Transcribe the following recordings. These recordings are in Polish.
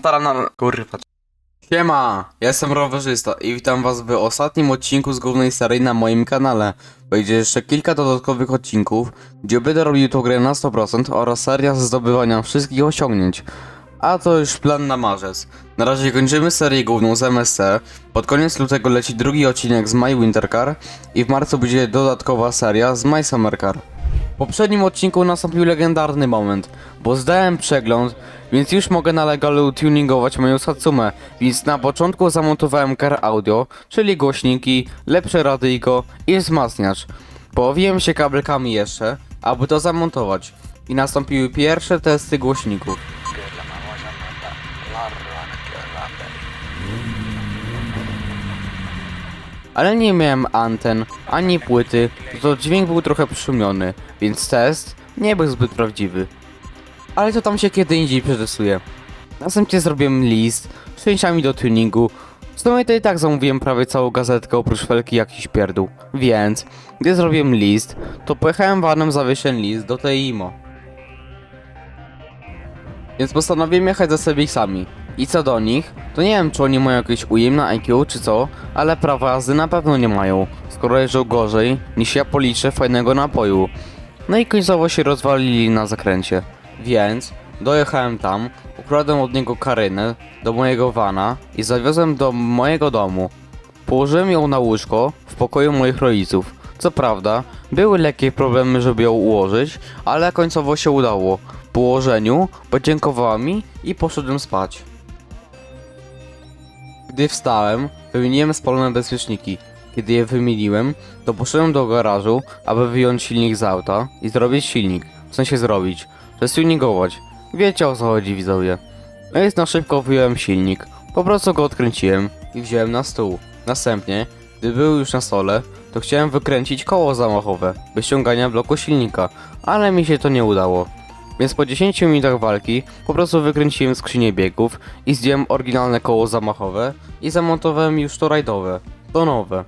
staram na... Kurwa. Siema, ja jestem rowerzysta i witam was w ostatnim odcinku z głównej serii na moim kanale. Będzie jeszcze kilka dodatkowych odcinków, gdzie będę robił tą grę na 100% oraz seria ze zdobywania wszystkich osiągnięć. A to już plan na marzec. Na razie kończymy serię główną z MSC, pod koniec lutego leci drugi odcinek z My Winter Car i w marcu będzie dodatkowa seria z My Summer Car. W poprzednim odcinku nastąpił legendarny moment, bo zdałem przegląd, więc już mogę na legalu tuningować moją Satsumę, więc na początku zamontowałem car audio, czyli głośniki, lepsze radyjko i wzmacniacz. Połowiłem się kabelkami jeszcze, aby to zamontować i nastąpiły pierwsze testy głośników. Ale nie miałem anten, ani płyty, to dźwięk był trochę przyszumiony, więc test nie był zbyt prawdziwy. Ale to tam się kiedy indziej przetestuje. Następnie zrobiłem list z częściami do tuningu. W sumie to i tak zamówiłem prawie całą gazetkę oprócz felki jakiś pierdół. Więc, gdy zrobiłem list, to pojechałem vanem zawieźć ten list do tej IMO. Więc postanowiłem jechać za sobie sami. I co do nich, to nie wiem czy oni mają jakieś ujemne IQ czy co, ale prawa jazdy na pewno nie mają, skoro jeżdżą gorzej niż ja policzę fajnego napoju. No i końcowo się rozwalili na zakręcie. Więc dojechałem tam, ukradłem od niego karynę do mojego vana i zawiozłem do mojego domu. Położyłem ją na łóżko w pokoju moich rodziców. Co prawda, były lekkie problemy, żeby ją ułożyć, ale końcowo się udało. Po podziękowała mi i poszedłem spać. Gdy wstałem, wymieniłem spalone bezpieczniki. Kiedy je wymieniłem, to poszedłem do garażu, aby wyjąć silnik z auta i zrobić silnik. W sensie zrobić. Restuningować. Wiecie o co chodzi widzowie. No więc na szybko wyjąłem silnik. Po prostu go odkręciłem i wziąłem na stół. Następnie, gdy był już na stole, to chciałem wykręcić koło zamachowe, bez ściągania bloku silnika, ale mi się to nie udało. Więc po 10 minutach walki po prostu wykręciłem skrzynię biegów i zdjąłem oryginalne koło zamachowe i zamontowałem już to rajdowe, to nowe.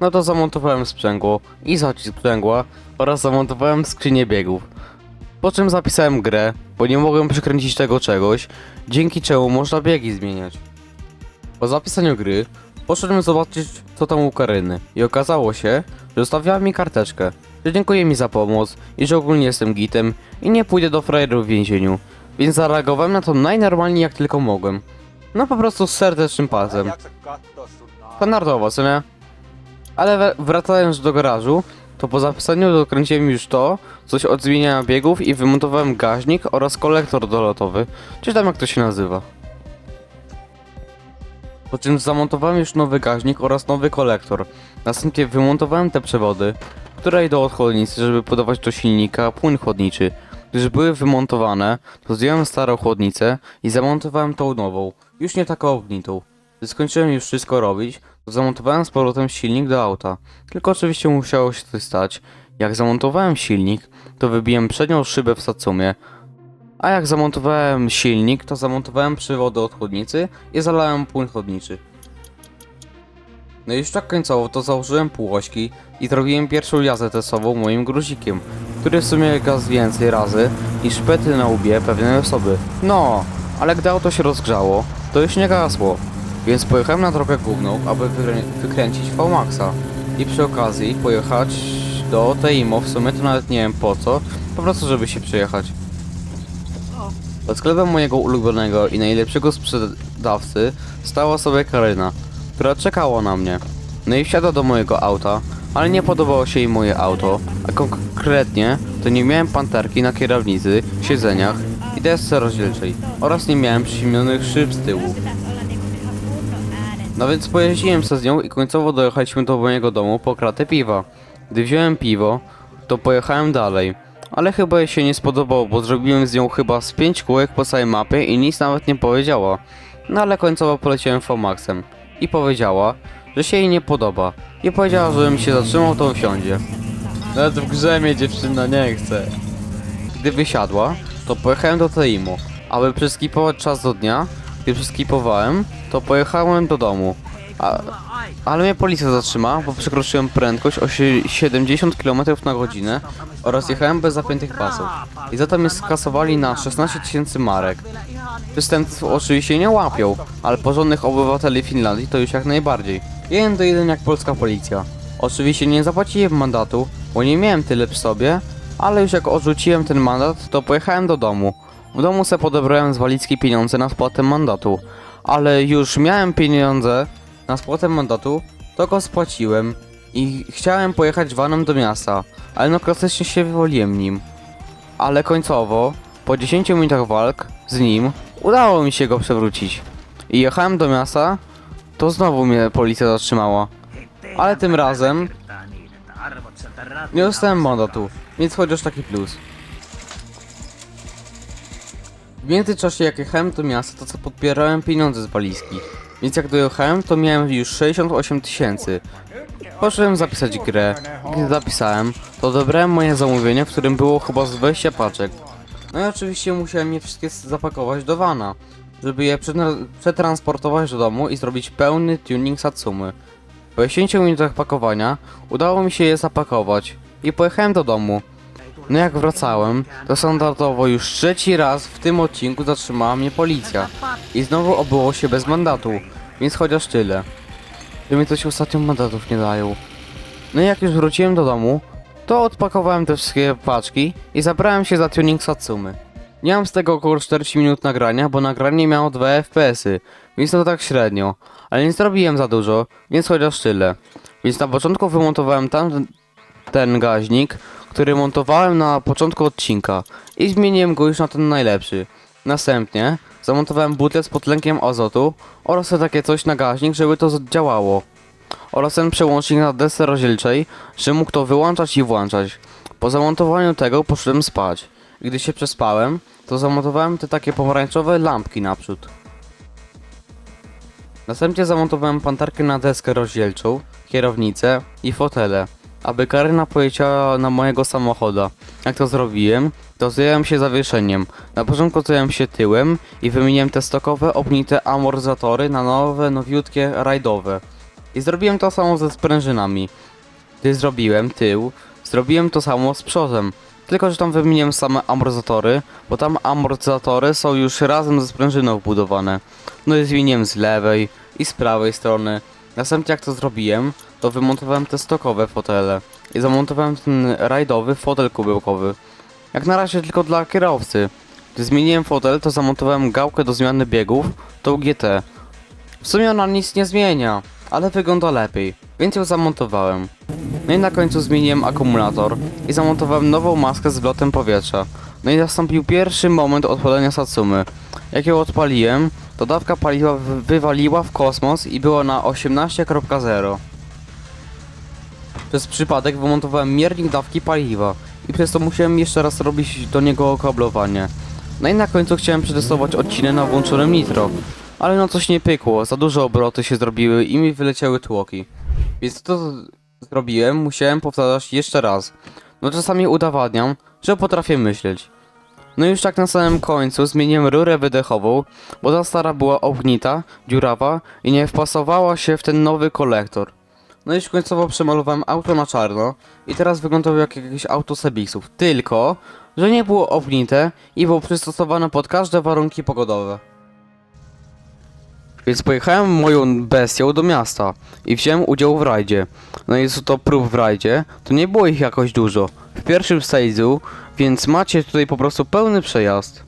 No to zamontowałem sprzęgło i zacisk sprzęgła oraz zamontowałem skrzynię biegów. Po czym zapisałem grę, bo nie mogłem przekręcić tego czegoś, dzięki czemu można biegi zmieniać. Po zapisaniu gry poszedłem zobaczyć co tam u Karyny i okazało się, że zostawiła mi karteczkę, że dziękuję mi za pomoc i że ogólnie jestem gitem i nie pójdę do frajerów w więzieniu, więc zareagowałem na to najnormalniej jak tylko mogłem. No po prostu z serdecznym palcem. Standardowo, co nie? Ale wracając do garażu, to po zapisaniu dokręciłem już to, coś od zmieniania biegów i wymontowałem gaźnik oraz kolektor dolotowy, czy tam jak to się nazywa. Po czym zamontowałem już nowy gaźnik oraz nowy kolektor. Następnie wymontowałem te przewody, które idą od chłodnicy, żeby podawać do silnika płyn chłodniczy. Gdy już były wymontowane, to zdjąłem starą chłodnicę i zamontowałem tą nową, już nie taką obnitą. Gdy skończyłem już wszystko robić, to zamontowałem z powrotem silnik do auta. Tylko oczywiście musiało się coś stać. Jak zamontowałem silnik, to wybiłem przednią szybę w Satsumie, a jak zamontowałem silnik, to zamontowałem przewody od chłodnicy i zalałem płyn chłodniczy. No i już tak końcowo to założyłem półośki i zrobiłem pierwszą jazdę testową moim gruzikiem, który w sumie gaz więcej razy niż pety na łbie pewnej osoby. No, ale gdy auto się rozgrzało, to już nie gasło, więc pojechałem na drogę główną, aby wykrę wykręcić V-Maxa i przy okazji pojechać do Teimo, w sumie to nawet nie wiem po co, po prostu żeby się przejechać. Pod sklepem mojego ulubionego i najlepszego sprzedawcy stała sobie Karyna, która czekała na mnie. No i wsiadła do mojego auta, ale nie podobało się jej moje auto, a konkretnie to nie miałem panterki na kierownicy, siedzeniach i desce rozdzielczej oraz nie miałem przyciemnionych szyb z tyłu. No więc pojeździłem se z nią i końcowo dojechaliśmy do mojego domu po kratę piwa. Gdy wziąłem piwo, to pojechałem dalej. Ale chyba jej się nie spodobało, bo zrobiłem z nią chyba z 5 kółek po całej mapie i nic nawet nie powiedziała. No ale końcowo poleciałem Fomaxem. I powiedziała, że się jej nie podoba. I powiedziała, żebym się zatrzymał, to wsiądzie. Nawet w grze mnie dziewczyna nie chce. Gdy wysiadła, to pojechałem do Teimu, aby przeskipować czas do dnia. Gdy przeskipowałem, to pojechałem do domu. Ale mnie policja zatrzymała, bo przekroczyłem prędkość o sie- 70 km na godzinę oraz jechałem bez zapiętych pasów. I za to mnie skasowali na 16 tysięcy marek. Przestępców oczywiście nie łapią, ale porządnych obywateli Finlandii to już jak najbardziej. Jeden do jeden jak polska policja. Oczywiście nie zapłaciłem mandatu, bo nie miałem tyle przy sobie, ale już jak odrzuciłem ten mandat, to pojechałem do domu. W domu se podebrałem z walizki pieniądze na spłatę mandatu, ale już miałem pieniądze na spłatę mandatu, to go spłaciłem i chciałem pojechać vanem do miasta, ale no klasycznie się wywoliłem nim. Ale końcowo, po 10 minutach walk z nim, udało mi się go przewrócić. I jechałem do miasta, to znowu mnie policja zatrzymała. Ale tym razem nie dostałem mandatu, więc chociaż taki plus. W międzyczasie jak jechałem do miasta, to co podbierałem pieniądze z walizki. Więc jak dojechałem, to miałem już 68 tysięcy. Poszedłem zapisać grę. Gdy zapisałem, to odebrałem moje zamówienie, w którym było chyba z 20 paczek. No i oczywiście musiałem je wszystkie zapakować do vana, żeby je przetra- przetransportować do domu i zrobić pełny tuning Satsumy. Po 10 minutach pakowania udało mi się je zapakować i pojechałem do domu. No jak wracałem, to standardowo już trzeci raz w tym odcinku zatrzymała mnie policja. I znowu obyło się bez mandatu, więc chociaż tyle. Że mi coś ostatnio mandatów nie dają. No i jak już wróciłem do domu, to odpakowałem te wszystkie paczki i zabrałem się za tuning Satsumy. Miałem z tego około 40 minut nagrania, bo nagranie miało 2 FPS-y, więc to tak średnio. Ale nie zrobiłem za dużo, więc chociaż tyle. Więc na początku wymontowałem tam ten gaźnik, który montowałem na początku odcinka i zmieniłem go już na ten najlepszy. Następnie zamontowałem butlę z potlenkiem azotu oraz takie coś na gaźnik, żeby to działało. Oraz ten przełącznik na desce rozdzielczej, że mógł to wyłączać i włączać. Po zamontowaniu tego poszedłem spać. Gdy się przespałem, to zamontowałem te takie pomarańczowe lampki naprzód. Następnie zamontowałem pantarkę na deskę rozdzielczą, kierownicę i fotele, aby Karyna poleciała na mojego samochoda. Jak to zrobiłem, to zająłem się zawieszeniem. Na początku zająłem się tyłem i wymieniłem te stokowe, obnite amortyzatory na nowe, nowiutkie, rajdowe. I zrobiłem to samo ze sprężynami. Gdy zrobiłem tył, zrobiłem to samo z przodem. Tylko, że tam wymieniłem same amortyzatory, bo tam amortyzatory są już razem ze sprężyną wbudowane. No i zmieniłem z lewej i z prawej strony. Następnie jak to zrobiłem, to wymontowałem te stokowe fotele i zamontowałem ten rajdowy fotel kubełkowy. Jak na razie tylko dla kierowcy. Gdy zmieniłem fotel, to zamontowałem gałkę do zmiany biegów, tą GT. W sumie ona nic nie zmienia, ale wygląda lepiej, więc ją zamontowałem. No i na końcu zmieniłem akumulator i zamontowałem nową maskę z wlotem powietrza. No i nastąpił pierwszy moment odpalenia Satsumy. Jak ją odpaliłem, to dawka paliwa wy- wywaliła w kosmos i było na 18.0. Przez przypadek wymontowałem miernik dawki paliwa i przez to musiałem jeszcze raz robić do niego okablowanie. No i na końcu chciałem przetestować odcinek na włączonym nitro, ale no coś nie pykło, za duże obroty się zrobiły i mi wyleciały tłoki. Więc to co zrobiłem, musiałem powtarzać jeszcze raz. No czasami udowadniam, że potrafię myśleć. No i już tak na samym końcu zmieniłem rurę wydechową, bo ta stara była obgnita, dziurawa i nie wpasowała się w ten nowy kolektor. No i końcowo przemalowałem auto na czarno i teraz wyglądało jak jakieś auto Sebixów, tylko że nie było obgnite i było przystosowane pod każde warunki pogodowe. Więc pojechałem moją bestią do miasta i wziąłem udział w rajdzie. No i co to prób w rajdzie, to nie było ich jakoś dużo. W pierwszym stage'u, więc macie tutaj po prostu pełny przejazd.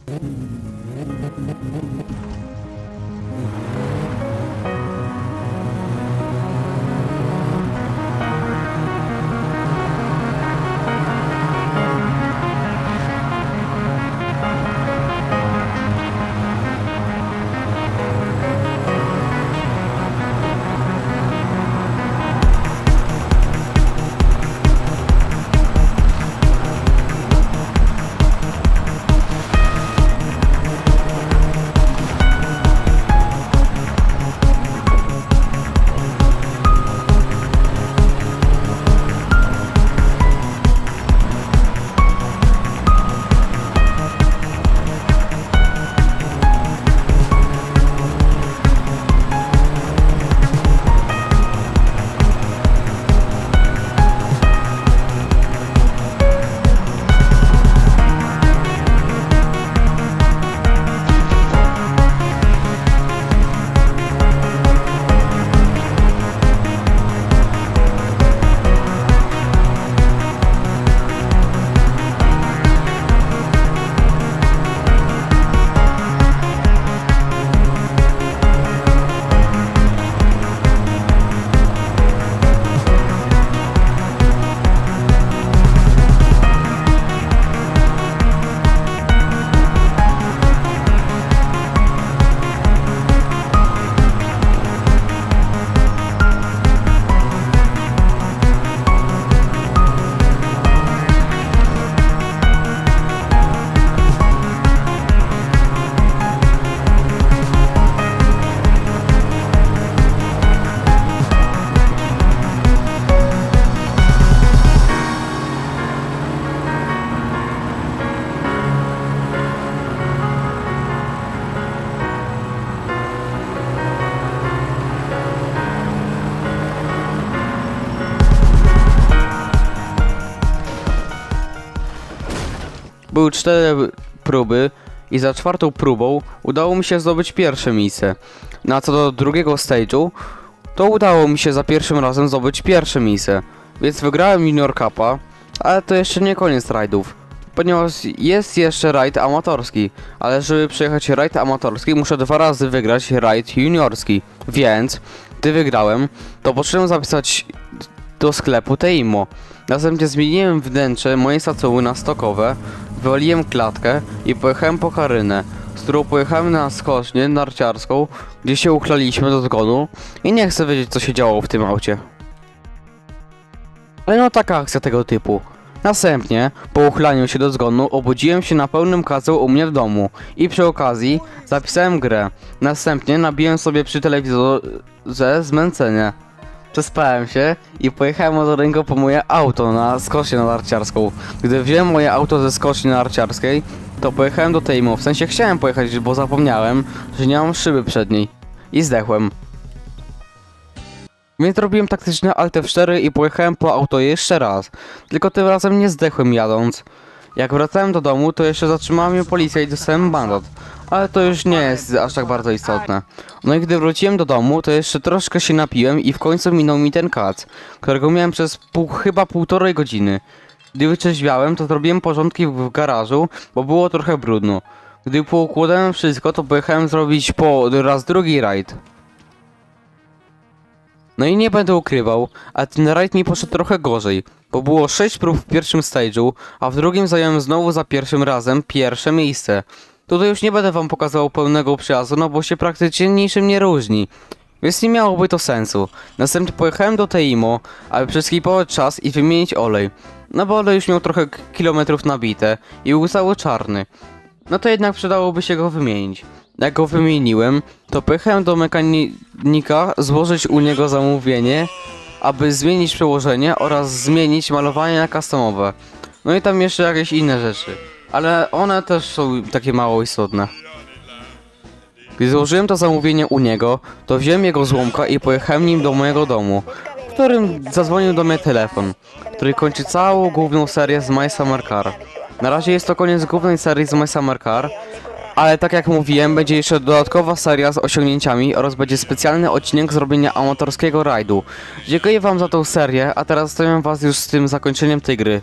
Były cztery próby i za czwartą próbą udało mi się zdobyć pierwsze miejsce. No a co do drugiego stage'u, to udało mi się za pierwszym razem zdobyć pierwsze miejsce. Więc wygrałem Junior Cupa, ale to jeszcze nie koniec rajdów. Ponieważ jest jeszcze rajd amatorski, ale żeby przejechać rajd amatorski muszę dwa razy wygrać rajd juniorski. Więc, gdy wygrałem, to poszedłem zapisać do sklepu Teimo. Następnie zmieniłem wnętrze mojej stacuły na stokowe, wywaliłem klatkę i pojechałem po Karynę, z którą pojechałem na skocznię narciarską, gdzie się uchlaliśmy do zgonu i nie chcę wiedzieć co się działo w tym aucie. Ale no taka akcja tego typu. Następnie, po uchlaniu się do zgonu, obudziłem się na pełnym kacu u mnie w domu i przy okazji zapisałem grę. Następnie nabiłem sobie przy telewizorze zmęczenie. Przespałem się i pojechałem ręką po moje auto na skocznię narciarską. Gdy wziąłem moje auto ze skoczni narciarskiej, to pojechałem do Tejmu. W sensie chciałem pojechać, bo zapomniałem, że nie mam szyby przedniej. I zdechłem. Więc robiłem taktyczne Alt F4 i pojechałem po auto jeszcze raz. Tylko tym razem nie zdechłem jadąc. Jak wracałem do domu, to jeszcze zatrzymała mnie policja i dostałem mandat. Ale to już nie jest aż tak bardzo istotne. No i gdy wróciłem do domu, to jeszcze troszkę się napiłem i w końcu minął mi ten kac, którego miałem przez pół, chyba półtorej godziny. Gdy wyczeźwiałem, to zrobiłem porządki w garażu, bo było trochę brudno. Gdy poukładałem wszystko, to pojechałem zrobić po raz drugi rajd. No i nie będę ukrywał, a ten rajd mi poszedł trochę gorzej, bo było 6 prób w pierwszym stage'u, a w drugim zająłem znowu za pierwszym razem pierwsze miejsce. Tutaj już nie będę wam pokazywał pełnego przejazdu, no bo się praktycznie niczym nie różni. Więc nie miałoby to sensu. Następnie pojechałem do Teimo, aby przeskipować czas i wymienić olej. No bo olej już miał trochę kilometrów nabite i był cały czarny. No to jednak przydałoby się go wymienić. Jak go wymieniłem, to pojechałem do mechanika złożyć u niego zamówienie, aby zmienić przełożenie oraz zmienić malowanie na customowe. No i tam jeszcze jakieś inne rzeczy. Ale one też są takie mało istotne. Gdy złożyłem to zamówienie u niego, to wziąłem jego złomka i pojechałem nim do mojego domu, w którym zadzwonił do mnie telefon, który kończy całą główną serię z My Summer Car. Na razie jest to koniec głównej serii z My Summer Car, ale tak jak mówiłem, będzie jeszcze dodatkowa seria z osiągnięciami oraz będzie specjalny odcinek zrobienia amatorskiego rajdu. Dziękuję wam za tą serię, a teraz zostawiam was już z tym zakończeniem tej gry.